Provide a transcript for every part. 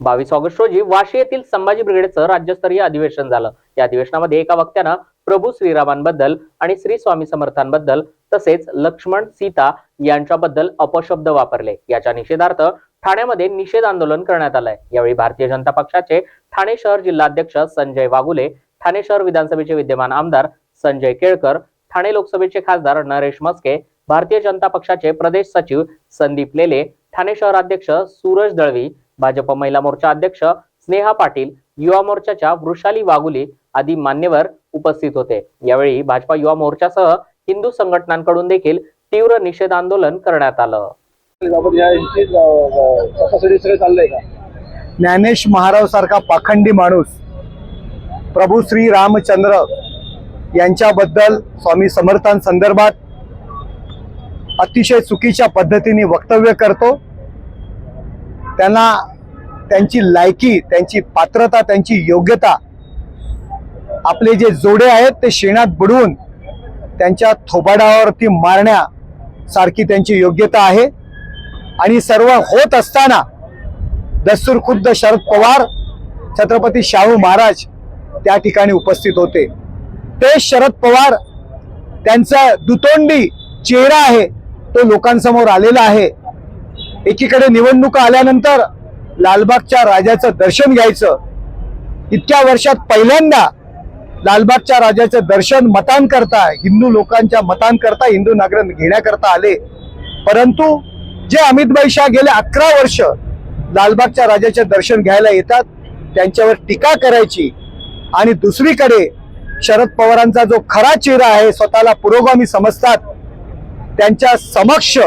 बावीस ऑगस्ट रोजी वाशी येथील संभाजी ब्रिगेडचं राज्यस्तरीय अधिवेशन झालं. या अधिवेशनामध्ये एका वक्त्यानं प्रभू श्रीरामांबद्दल आणि श्री स्वामी समर्थांबद्दल तसेच लक्ष्मण सीता यांच्याबद्दल अपशब्द वापरले. याच्या निषेधार्थ ठाण्यामध्ये निषेध आंदोलन करण्यात आलंय. यावेळी भारतीय जनता पक्षाचे ठाणे शहर जिल्हाध्यक्ष संजय वागुले ठाणे शहर विधानसभेचे विद्यमान आमदार संजय केळकर ठाणे लोकसभेचे खासदार नरेश मस्के भारतीय जनता पक्षाचे प्रदेश सचिव संदीप लेले ठाणे शहराध्यक्ष सूरज दळवी भाजप महिला मोर्चा अध्यक्ष स्नेहा पाटील युवा मोर्चाच्या वृषाली वागुली आदी मान्यवर उपस्थित होते. यावेळी भाजपा युवा मोर्चासह हिंदू संघटनांकडून देखील तीव्र निषेध आंदोलन करण्यात आलं. ज्ञानेश महाराव सारखा पाखंडी माणूस प्रभू श्री रामचंद्र यांच्याबद्दल स्वामी समर्थांसंदर्भात अतिशय चुकीच्या पद्धतीने वक्तव्य करतो. त्यांना त्यांची लायकी त्यांची पात्रता त्यांची योग्यता आपले जे जोडे आहेत ते शेणात बुडवून त्यांच्या थोबाडावरती मारण्यासारखी त्यांची योग्यता आहे. आणि सर्व होत असताना दस्तूर खुद्द शरद पवार छत्रपती शाहू महाराज त्या ठिकाणी उपस्थित होते. ते शरद पवार त्यांचा दुतोंडी चेहरा आहे तो लोकांसमोर आलेला आहे. एकीकडे निवडणुका आल्यानंतर लालबागच्या राजाचं दर्शन घ्यायचं. इतक्या वर्षात पहिल्यांदा लालबागच्या राजाचं दर्शन मतांकरता हिंदू लोकांच्या मतांकरता हिंदू नागरिक घेण्याकरता आले. परंतु जे अमितभाई शाह गेले अकरा वर्ष लालबागच्या राजाचे दर्शन घ्यायला येतात त्यांच्यावर टीका करायची. आणि दुसरीकडे शरद पवारांचा जो खरा चेहरा आहे स्वतःला पुरोगामी समजतात त्यांच्या समक्ष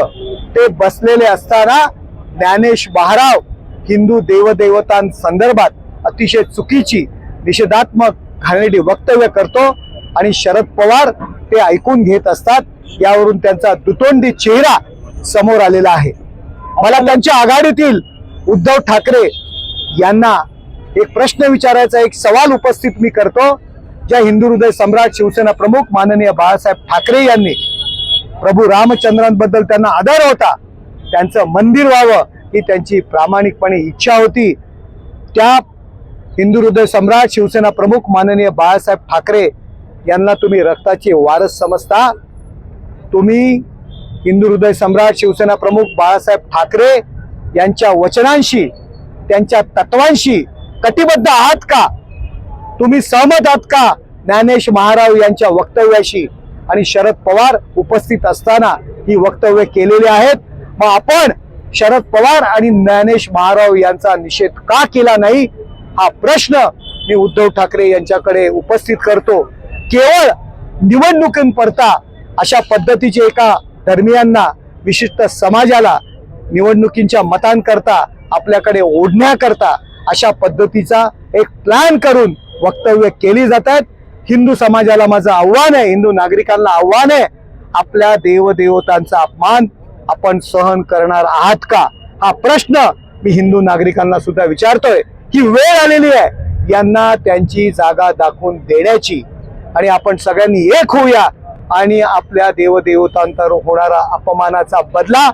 ते बसलेले असताना ज्ञानेश महाराव हिंदू देवदेवतांसंदर्भात अतिशय चुकीची निषेधात्मक घाणेरडी वक्तव्य करतो आणि शरद पवार ते ऐकून घेत असतात. यावरून त्यांचा दुतोंडी चेहरा समोर आलेला आहे. मला त्यांच्या आघाडीतील उद्धव ठाकरे यांना एक प्रश्न विचारायचा एक सवाल उपस्थित मी करतो. ज्या हिंदू हृदय सम्राट शिवसेना प्रमुख माननीय बाळासाहेब ठाकरे यांनी प्रभू रामचंद्रांबद्दल त्यांना आदर होता. त्यांचं मंदिर व्हावं ही त्यांची प्रामाणिकपणे इच्छा होती. त्या हिंदू हृदय सम्राट शिवसेना प्रमुख माननीय बाळासाहेब ठाकरे यांना तुम्ही रक्ताचे वारस समजता. तुम्ही हिंदू हृदय सम्राट शिवसेना प्रमुख बाळासाहेब ठाकरे यांच्या वचनांशी त्यांच्या तत्वांशी कटिबद्ध आहात का? तुम्ही सहमत आहात का ज्ञानेश महाराव यांच्या वक्तव्याशी? आणि शरद पवार उपस्थित असताना ही वक्तव्य केलेली आहेत. मग आपण शरद पवार आणि ज्ञानेश महाराव यांचा निषेध का केला नाही? हा प्रश्न मी उद्धव ठाकरे यांच्याकडे उपस्थित करतो. केवळ निवडणुकींपरता अशा पद्धतीचे एका धर्मियांना विशिष्ट समाजाला निवडणुकींच्या मतांकरता आपल्याकडे ओढण्याकरता अशा पद्धतीचा एक प्लॅन करून वक्तव्य केली जातात. हिंदू समाजाला माझं आव्हान आहे हिंदू नागरिकांना आव्हान आहे आपल्या देवदेवतांचा अपमान आपण सहन करणार आहात का? हा प्रश्न मी हिंदू नागरिकांना सुद्धा विचारतोय. ही वेळ आलेली आहे. यांना त्यांची जागा दाखवून देण्याची. आणि आपण सगळ्यांनी एक होऊया. आणि आपल्या देवदेवतांतर होणारा अपमानाचा बदला